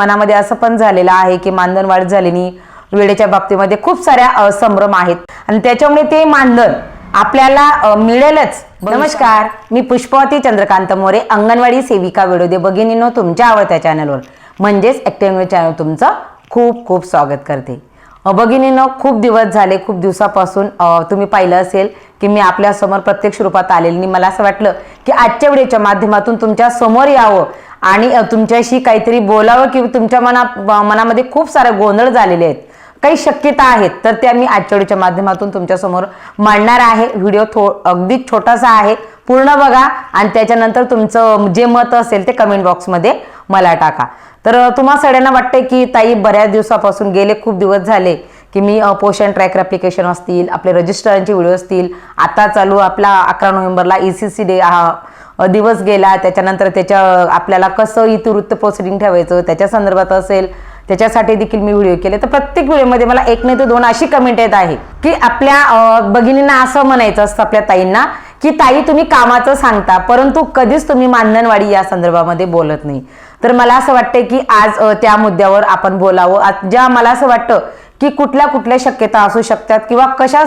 मनामध्ये असं पण झालेलं आहे की मानधन वाढ झाल्याने वेळेच्या बाबतीमध्ये खूप साऱ्या संभ्रम आहेत. आणि त्याच्यामुळे ते मानधन आपल्याला मिळेलच. नमस्कार. मी पुष्पवती चंद्रकांत मोरे अंगणवाडी सेविका विडोदे भगिनीनो तुमच्या आवडत्या चॅनलवर. म्हणजेच ॲक्टिव्ह चॅनल तुमचं खूप खूप स्वागत करते. भगिनीनो खूप दिवस झाले खूप दिवसापासून तुम्ही पाहिलं असेल की मी आपल्यासमोर प्रत्यक्ष रूपात आलेली मला असं वाटलं की आजच्या व्हिडिओच्या माध्यमातून तुमच्यासमोर यावं. आणि तुमच्याशी काहीतरी बोलावं की तुमच्या मना मनामध्ये खूप सारे गोंधळ झालेले आहेत. काही शक्यता आहेत तर त्या मी आजच्या माध्यमातून तुमच्यासमोर मांडणार आहे. व्हिडिओ थो अगदी छोटासा आहे पूर्ण बघा आणि त्याच्यानंतर तुमचं जे मत असेल ते कमेंट बॉक्समध्ये मला टाका. तर तुम्हा सगळ्यांना वाटतंय की ताई बऱ्याच दिवसापासून गेले खूप दिवस झाले की मी पोषण ट्रॅकर ॲप्लिकेशन असतील आपले रजिस्टरांचे व्हिडिओ असतील. आता चालू आपला अकरा नोव्हेंबरला ई सी सी डे हा दिवस गेला त्याच्यानंतर त्याच्या आपल्याला कसं इतिवृत्त प्रोसिडिंग ठेवायचं त्याच्या संदर्भात असेल त्याच्यासाठी देखील मी व्हिडिओ केले. तर प्रत्येक व्हिडिओमध्ये मला एक नाही तर दोन अशी कमेंट येत आहे की आपल्या भगिनींना असं म्हणायचं असतं आपल्या ताईंना की ताई तुम्ही कामाचं सांगता परंतु कधीच तुम्ही मानधनवाडी या संदर्भामध्ये बोलत नाही. तर मला असं वाटतंय की आज त्या मुद्द्यावर आपण बोलावं. आज ज्या मला असं वाटतं की कुठल्या कुठल्या शक्यता असू शकतात किंवा कशा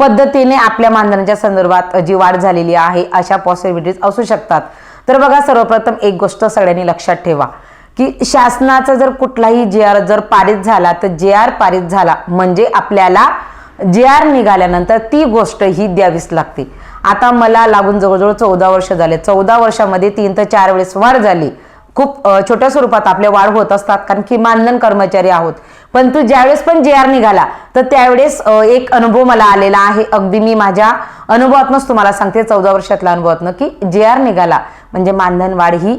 पद्धतीने आपल्या मानधनाच्या संदर्भात जी वाढ झालेली आहे अशा पॉसिबिलिटीज असू शकतात. तर बघा सर्वप्रथम एक गोष्ट सगळ्यांनी लक्षात ठेवा की शासनाचा जर कुठलाही जे आर जर पारित झाला तर जे आर पारित झाला म्हणजे आपल्याला जे आर निघाल्यानंतर ती गोष्ट ही द्यावीच लागते. आता मला लागून जवळजवळ चौदा वर्ष झाले. चौदा वर्षामध्ये तीन ते चार वेळेस वाढ झाली. खूप छोट्या स्वरूपात आपले वाढ होत असतात कारण की मानधन कर्मचारी आहोत. पण तू ज्यावेळेस पण जे आर निघाला तर त्यावेळेस एक अनुभव मला आलेला आहे. अगदी मी माझ्या अनुभवातनंच तुम्हाला सांगते चौदा वर्षातल्या अनुभवातनं की जे आर निघाला म्हणजे मानधनवाढ ही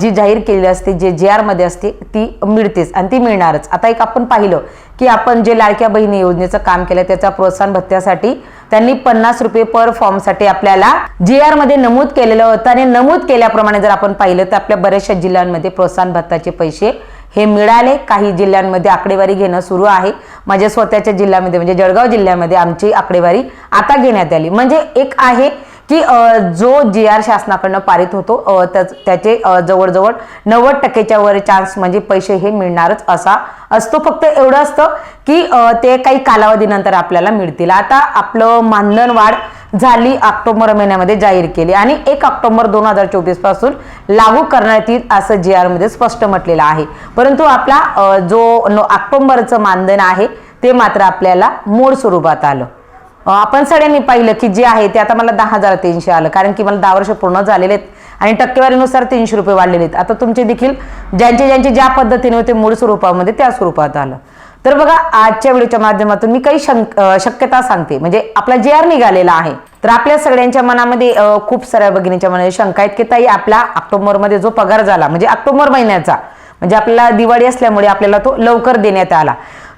जी जाहीर केलेली असते जे जे आरमध्ये असते ती मिळतेच आणि ती मिळणारच. आता एक आपण पाहिलं की आपण जे लाडक्या बहिणी योजनेचं काम केलं त्याच्या प्रोत्साहन भत्त्यासाठी त्यांनी पन्नास रुपये पर फॉर्मसाठी आपल्याला जे आरमध्ये नमूद केलेलं होतं. आणि नमूद केल्याप्रमाणे जर आपण पाहिलं तर आपल्या बऱ्याचशा जिल्ह्यांमध्ये प्रोत्साहन भत्ताचे पैसे हे मिळाले. काही जिल्ह्यांमध्ये आकडेवारी घेणं सुरू आहे. माझ्या स्वतःच्या जिल्ह्यामध्ये म्हणजे जळगाव जिल्ह्यामध्ये आमची आकडेवारी आता घेण्यात आली. म्हणजे एक आहे की जो जे आर शासनाकडनं पारित होतो त्याच- त्याचे जवळजवळ नव्वद टक्केच्या वर चान्स म्हणजे पैसे हे मिळणारच असा असतो. फक्त एवढं असतं की ते काही कालावधीनंतर आपल्याला मिळतील. आता आपलं मानधन वाढ झाली ऑक्टोबर महिन्यामध्ये जाहीर केली आणि एक ऑक्टोबर दोन हजार चोवीसपासून लागू करण्यात येईल असं जे आरमध्ये स्पष्ट म्हटलेलं आहे. परंतु आपला जो नो- ऑक्टोबरचं मानधन आहे ते मात्र आपल्याला मूळ स्वरूपात आलं. आपण सगळ्यांनी पाहिलं की जे आहे ते आता मला दहा हजार तीनशे आलं. कारण की मला दहा वर्ष पूर्ण झालेले आहेत आणि टक्केवारीनुसार तीनशे रुपये वाढलेले आहेत. आता तुमचे देखील ज्यांचे ज्यांचे ज्या पद्धतीने होते मूळ स्वरूपामध्ये त्या स्वरूपात आलं. तर बघा आजच्या व्हिडिओच्या माध्यमातून मी काही शक्यता सांगते. म्हणजे आपला जे आर निघालेला आहे तर आपल्या सगळ्यांच्या मनामध्ये खूप साऱ्या भगिनीच्या मनामध्ये शंका आहेत की ताई आपला ऑक्टोबरमध्ये जो पगार झाला म्हणजे ऑक्टोबर महिन्याचा म्हणजे आपल्याला दिवाळी असल्यामुळे आपल्याला तो लवकर देण्यात आला.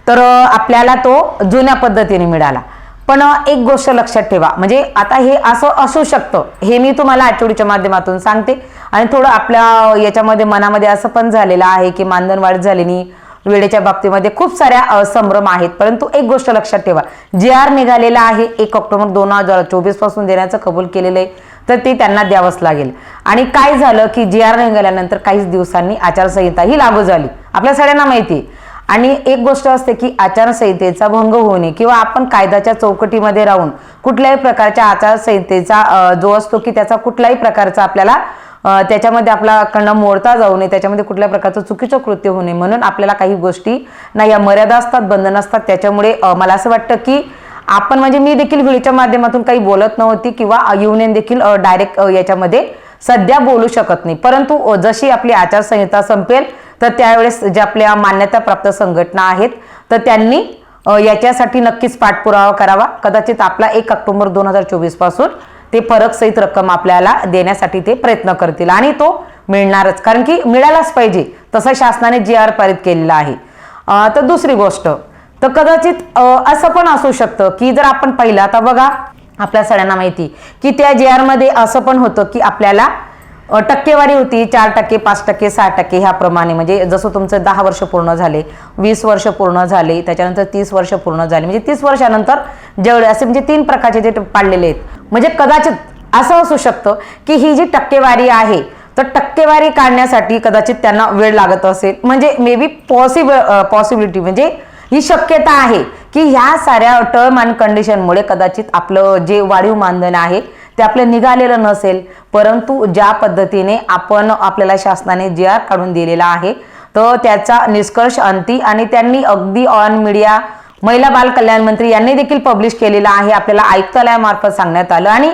तर आपल्याला तो जुन्या पद्धतीने मिळाला. पण एक गोष्ट लक्षात ठेवा म्हणजे आता हे असं असू शकतं हे मी तुम्हाला आठवडीच्या माध्यमातून सांगते. आणि थोडं आपल्या याच्यामध्ये मनामध्ये असं पण झालेलं आहे की मानधन वाढ झाल्याने वेळेच्या बाबतीमध्ये खूप साऱ्या संभ्रम आहेत. परंतु एक गोष्ट लक्षात ठेवा. जे आर निघालेला आहे एक ऑक्टोबर दोन हजार चोवीसपासून देण्याचं कबूल केलेलं आहे तर ते त्यांना द्यावंच लागेल. आणि काय झालं की जे आर निघाल्यानंतर काहीच दिवसांनी आचारसंहिता ही लागू झाली. आपल्या सगळ्यांना माहिती आहे. आणि एक गोष्ट असते की आचारसंहितेचा भंग होऊ नये किंवा आपण कायद्याच्या चौकटीमध्ये राहून कुठल्याही प्रकारच्या आचारसंहितेचा जो असतो की त्याचा कुठल्याही प्रकारचा आपल्याला त्याच्यामध्ये आपल्याकडनं मोडता जाऊ नये त्याच्यामध्ये कुठल्या प्रकारचं चुकीचं कृत्य होऊ नये म्हणून आपल्याला काही गोष्टी नाही या मर्यादा असतात बंधन असतात त्याच्यामुळे मला असं वाटतं की आपण म्हणजे मी देखील व्हिडिओच्या माध्यमातून काही बोलत नव्हती किंवा युनियन देखील डायरेक्ट याच्यामध्ये सध्या बोलू शकत नाही. परंतु जशी आपली आचारसंहिता संपेल तर त्यावेळेस ज्या आपल्या मान्यताप्राप्त संघटना आहेत तर त्यांनी याच्यासाठी नक्कीच पाठपुरावा करावा. कदाचित आपला एक ऑक्टोबर दोन हजार चोवीसपासून ते फरक सहित रक्कम आपल्याला देण्यासाठी ते प्रयत्न करतील आणि तो मिळणारच. कारण की मिळायलाच पाहिजे तसं शासनाने जी आर पारित केलेला आहे. तर दुसरी गोष्ट तर कदाचित असं पण असू शकतं की जर आपण पाहिलं आता बघा आपल्या सगळ्यांना माहिती की त्या जे आरमध्ये असं पण होतं की आपल्याला टक्केवारी होती चार टक्के पाच टक्के सहा टक्के ह्याप्रमाणे. म्हणजे जसं तुमचं दहा वर्ष पूर्ण झाले वीस वर्ष पूर्ण झाले त्याच्यानंतर तीस वर्ष पूर्ण झाले. म्हणजे तीस वर्षानंतर जेवढे असे म्हणजे तीन प्रकारचे जे पाडलेले आहेत. म्हणजे कदाचित असं असू शकतं की ही जी टक्केवारी आहे तर टक्केवारी काढण्यासाठी कदाचित त्यांना वेळ लागत असेल. म्हणजे मे बी पॉसिबल पॉसिबिलिटी म्हणजे ही शक्यता आहे की ह्या साऱ्या टर्म अँड कंडिशनमुळे कदाचित आपलं जे वाढीव मानधन आहे ते आपलं निघालेलं नसेल परंतु ज्या पद्धतीने आपण आपल्याला शासनाने जी आर काढून दिलेला आहे तर त्याचा निष्कर्ष अंती आणि त्यांनी अगदी ऑन मीडिया महिला बाल कल्याण मंत्री यांनी देखील पब्लिश केलेला आहे आपल्याला आयुक्तालयामार्फत सांगण्यात आलं. आणि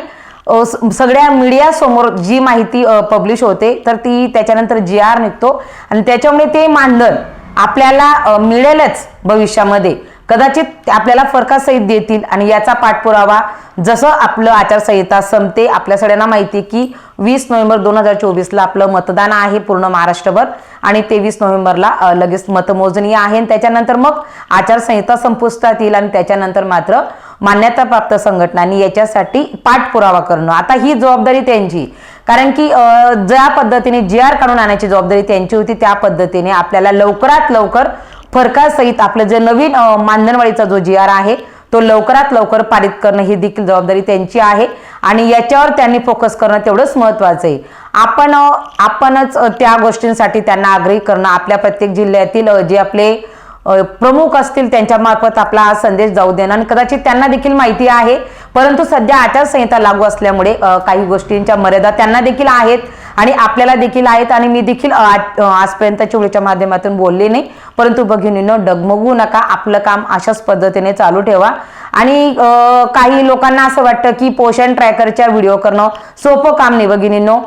सगळ्या मीडिया समोर जी माहिती पब्लिश होते तर ती त्याच्यानंतर जी आर निघतो. आणि त्याच्यामुळे ते मानधन आपल्याला मिळेलच भविष्यामध्ये. कदाचित आपल्याला फरकासहित देतील आणि याचा पाठपुरावा जसं आपलं आचारसंहिता संपते आपल्या सगळ्यांना माहिती आहे की वीस नोव्हेंबर दोन हजार चोवीसला आपलं मतदान आहे पूर्ण महाराष्ट्रभर आणि तेवीस नोव्हेंबरला लगेच मतमोजणी आहे आणि त्याच्यानंतर मग आचारसंहिता संपुष्टात येईल आणि त्याच्यानंतर मात्र मान्यताप्राप्त संघटनांनी याच्यासाठी पाठपुरावा करणं. आता ही जबाबदारी त्यांची. कारण की ज्या पद्धतीने जी आर काढून आणण्याची जबाबदारी त्यांची होती त्या पद्धतीने आपल्याला लवकरात लवकर फरकासहित आपलं जे नवीन मानधनवाडीचा जो जी आर आहे तो लवकरात लवकर पारित करणं ही देखील जबाबदारी त्यांची आहे. आणि याच्यावर त्यांनी फोकस करणं तेवढंच महत्वाचं आहे. आपण आपणच त्या गोष्टींसाठी त्यांना आग्रही करणं आपल्या प्रत्येक जिल्ह्यातील जे आपले प्रमुख असतील त्यांच्यामार्फत आपला हा संदेश जाऊ देणं. आणि कदाचित त्यांना देखील माहिती आहे. परंतु सध्या आचारसंहिता लागू असल्यामुळे काही गोष्टींच्या मर्यादा त्यांना देखील आहेत आणि आपल्याला देखील आहेत आणि मी देखील आजपर्यंत आज- आजपर्यंतच्या वेळेच्या माध्यमातून बोलले नाही. परंतु भगिनीनं डगमगू नका. आपलं काम अशाच पद्धतीने चालू ठेवा. आणि काही लोकांना असं वाटतं की पोषण ट्रॅकरच्या व्हिडिओ करणं सोपं काम नाही भगिनींनो.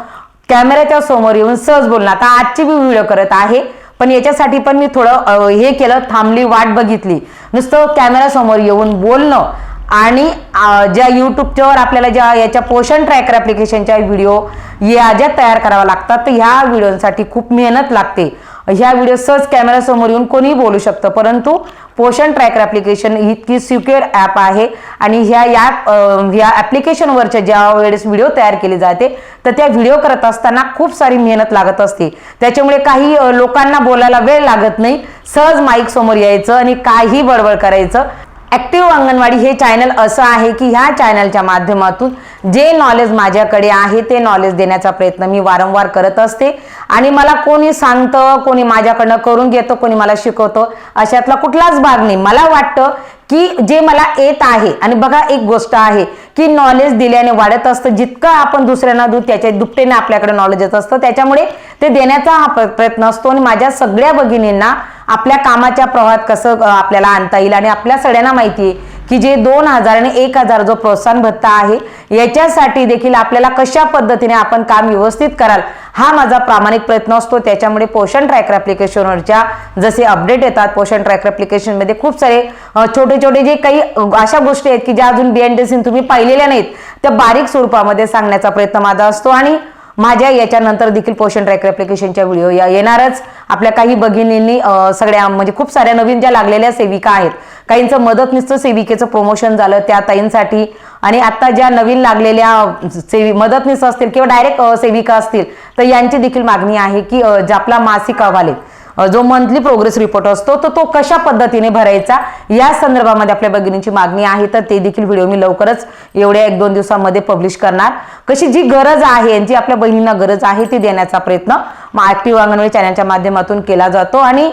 कॅमेऱ्याच्या समोर येऊन सहज बोलणं. आता आजची मी व्हिडिओ करत आहे पण याच्यासाठी पण मी थोडं हे केलं थांबली वाट बघितली. नुसतं कॅमेऱ्यासमोर येऊन बोलणं आणि ज्या युट्यूबच्यावर आपल्याला ज्या याच्या पोषण ट्रॅकर ॲप्लिकेशनच्या व्हिडिओ या ज्या तयार कराव्या लागतात तर ह्या व्हिडिओसाठी खूप मेहनत लागते. ह्या व्हिडिओ सहज कॅमेरासमोर येऊन कोणीही बोलू शकतं परंतु पोषण ट्रॅकर ॲप्लिकेशन इतकी सिक्युअर ॲप आहे आणि ह्या या ह्या ॲप्लिकेशनवरच्या ज्या वेळेस व्हिडिओ तयार केली जाते तर त्या व्हिडिओ करत असताना खूप सारी मेहनत लागत असते. त्याच्यामुळे काही लोकांना बोलायला वेळ लागत नाही. सहज माईक समोर यायचं आणि काही बडबड करायचं. ॲक्टिव्ह अंगणवाडी हे चॅनल असं आहे की ह्या चॅनलच्या माध्यमातून जे नॉलेज माझ्याकडे आहे ते नॉलेज देण्याचा प्रयत्न मी वारंवार करत असते. आणि मला कोणी सांगतं कोणी माझ्याकडनं करून घेतं कोणी मला शिकवतं अशातला कुठलाच भाग नाही. मला वाटतं की जे मला येत आहे आणि बघा एक गोष्ट आहे की नॉलेज दिल्याने वाढत असतं जितकं आपण दुसऱ्यांना देऊ त्याच्या दुपटेने आपल्याकडे नॉलेज येत असतं त्याच्यामुळे ते देण्याचा हा प्रयत्न असतो. आणि माझ्या सगळ्या भगिनींना आपल्या कामाच्या प्रवाहात कसं आपल्याला आणता येईल आणि आपल्या सगळ्यांना माहिती आहे की जे दोन हजार आणि एक हजार जो प्रोत्साहन भत्ता आहे याच्यासाठी देखील आपल्याला कशा पद्धतीने आपण काम व्यवस्थित कराल हा माझा प्रामाणिक प्रयत्न असतो. त्याच्यामुळे पोषण ट्रॅकर ॲप्लिकेशनवरच्या जसे अपडेट येतात पोषण ट्रॅकर ॲप्लिकेशनमध्ये खूप सारे छोटे छोटे जे काही अशा गोष्टी आहेत की ज्या अजून बीएनडीसी तुम्ही पाहिलेल्या नाहीत त्या बारीक स्वरूपामध्ये सांगण्याचा प्रयत्न माझा असतो. आणि माझ्या याच्यानंतर देखील पोषण ट्रॅकर ॲप्लिकेशनच्या व्हिडिओ या येणारच. आपल्या काही भगिनींनी सगळ्या म्हणजे खूप साऱ्या नवीन ज्या लागलेल्या सेविका आहेत काहींचं मदतनीसचं सेविकेचं प्रमोशन झालं त्या ताईंसाठी. आणि आता ज्या नवीन लागलेल्या सेवी मदतनीस असतील किंवा डायरेक्ट सेविका असतील तर यांची देखील मागणी आहे की आपला मासिक अहवाल आहे जो मंथली प्रोग्रेस रिपोर्ट असतो तर तो कशा पद्धतीने भरायचा? या संदर्भामध्ये आपल्या भगिनींची मागणी आहे तर ते देखील व्हिडिओ मी लवकरच एवढ्या एक दोन दिवसामध्ये पब्लिश करणार. कशी जी गरज आहे जी आपल्या बहिणींना गरज आहे ती देण्याचा प्रयत्न ऍक्टिव्ह अंगणवाडी चॅनलच्या माध्यमातून केला जातो. आणि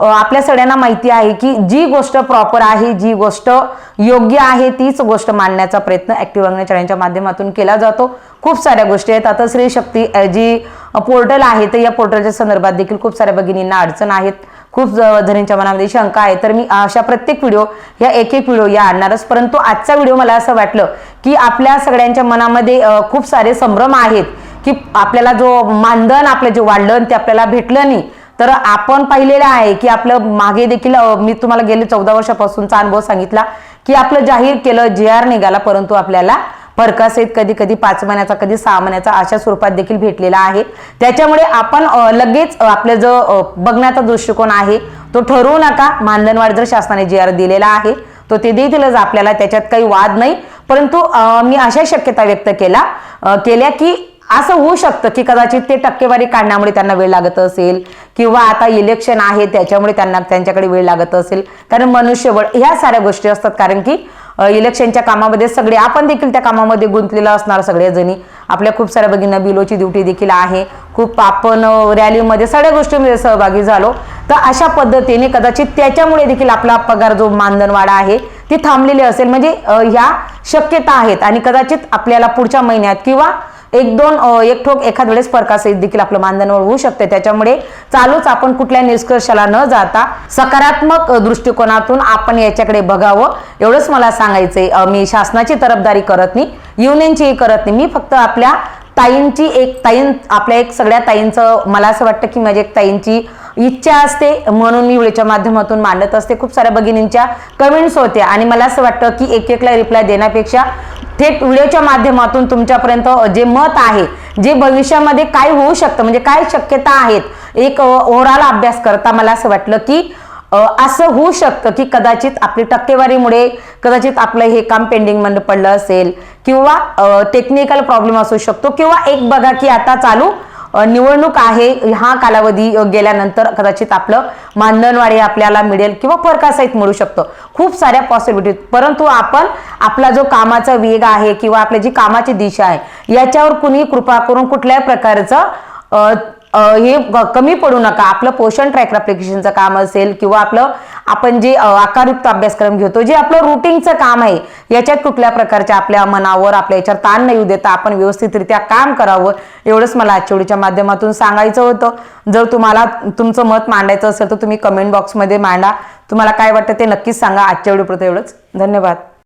आपल्या सगळ्यांना माहिती आहे की जी गोष्ट प्रॉपर आहे जी गोष्ट योग्य आहे तीच गोष्ट मांडण्याचा प्रयत्न ऍक्टिव्ह अंगणवाडी चॅनलच्या माध्यमातून केला जातो. खूप साऱ्या गोष्टी आहेत. आता स्त्री शक्ती जी पोर्टल आहे तर या पोर्टलच्या संदर्भात देखील खूप साऱ्या भगिनींना अडचण आहेत. खूप ज- जणींच्या मनामध्ये शंका आहे. तर मी अशा प्रत्येक व्हिडिओ या एक एक व्हिडिओ या आणणारच. परंतु आजचा व्हिडिओ मला असं वाटलं की आपल्या सगळ्यांच्या मनामध्ये खूप सारे संभ्रम आहेत की आपल्याला जो मानधन आपलं जे वाढलं ते आपल्याला भेटलं नाही तर आपण पाहिलेलं आहे की आपलं मागे देखील मी तुम्हाला गेले चौदा वर्षापासूनचा अनुभव सांगितला की आपलं जाहीर केलं जे आर निघाला परंतु आपल्याला फरकासहित कधी कधी पाच महिन्याचा कधी सहा महिन्याचा अशा स्वरूपात देखील भेटलेला आहे. त्याच्यामुळे आपण लगेच आपलं जो बघण्याचा दृष्टिकोन आहे तो ठरवू नका. मानधनवाढ जर शासनाने जे आर दिलेला आहे तो ते देतीलच आपल्याला. त्याच्यात काही वाद नाही. परंतु मी अशा शक्यता व्यक्त केला केल्या की असं होऊ शकतं की कदाचित ते टक्केवारी काढण्यामुळे त्यांना वेळ लागत असेल किंवा आता इलेक्शन आहे त्याच्यामुळे त्यांना त्यांच्याकडे वेळ लागत असेल. कारण मनुष्यबळ ह्या साऱ्या गोष्टी असतात. कारण की इलेक्शनच्या कामामध्ये सगळे आपण देखील त्या कामामध्ये गुंतलेलं असणार सगळ्या जणी आपल्या खूप साऱ्या भगिनींना बिलोची ड्युटी देखील आहे. खूप आपण रॅलीमध्ये सगळ्या गोष्टीमध्ये सहभागी झालो. तर अशा पद्धतीने कदाचित त्याच्यामुळे देखील आपला पगार जो मानधनवाढा आहे ती थांबलेली असेल. म्हणजे ह्या शक्यता आहेत. आणि कदाचित आपल्याला पुढच्या महिन्यात किंवा एक दोन एक ठोक एखाद वेळेस फरकासहित देखील आपलं मानधन होऊ शकते. त्याच्यामुळे चालूच आपण कुठल्या निष्कर्षाला न जाता सकारात्मक दृष्टिकोनातून आपण याच्याकडे बघावं. एवढंच मला सांगायचंय. मी शासनाची तरफदारी करत नाही युनियनचीही करत नाही. मी फक्त आपल्या ताईंची एक ताईं आपल्या एक सगळ्या ताईंचं मला असं वाटतं की माझी एक ताईंची इच्छा असते. म्हणून मी व्हिडिओच्या माध्यमातून मांडत असते. खूप साऱ्या भगिनींच्या कमेंट्स होत्या. आणि मला असं वाटतं की एक एकला रिप्लाय देण्यापेक्षा थेट व्हिडिओच्या माध्यमातून तुमच्यापर्यंत जे मत आहे जे भविष्यामध्ये काय होऊ शकतं म्हणजे काय शक्यता आहेत एक ओव्हरऑल अभ्यास करता मला असं वाटलं की असं होऊ शकतं की कदाचित आपली टक्केवारीमुळे कदाचित आपलं हे काम पेंडिंगमध्ये पडलं असेल किंवा टेक्निकल प्रॉब्लेम असू शकतो किंवा एक बघा की आता चालू निवडणूक आहे हा कालावधी गेल्यानंतर कदाचित आपलं मानधनवाढी आपल्याला मिळेल किंवा फरकासहित मिळू शकतं. खूप साऱ्या पॉसिबिलिटी परंतु आपण आपला जो कामाचा वेग आहे किंवा आपली जी कामाची दिशा आहे याच्यावर कुणी कृपा करून कुठल्याही प्रकारचं हे कमी पडू नका. आपलं पोषण ट्रॅकर अप्लिकेशनचं काम असेल किंवा आपलं आपण जे आकारयुक्त अभ्यासक्रम घेतो जे आपलं रुटीनचं काम आहे याच्यात कुठल्या प्रकारच्या आपल्या मनावर आपल्या याच्यावर ताण नाही येऊ देता आपण व्यवस्थितरित्या काम करावं एवढंच मला आजच्या माध्यमातून सांगायचं होतं. जर तुम्हाला तुमचं मत मांडायचं असेल तर तुम्ही कमेंट बॉक्समध्ये मांडा. तुम्हाला काय वाटतं ते नक्कीच सांगा. आजच्या व्हिडिओपुरतं एवढंच. धन्यवाद.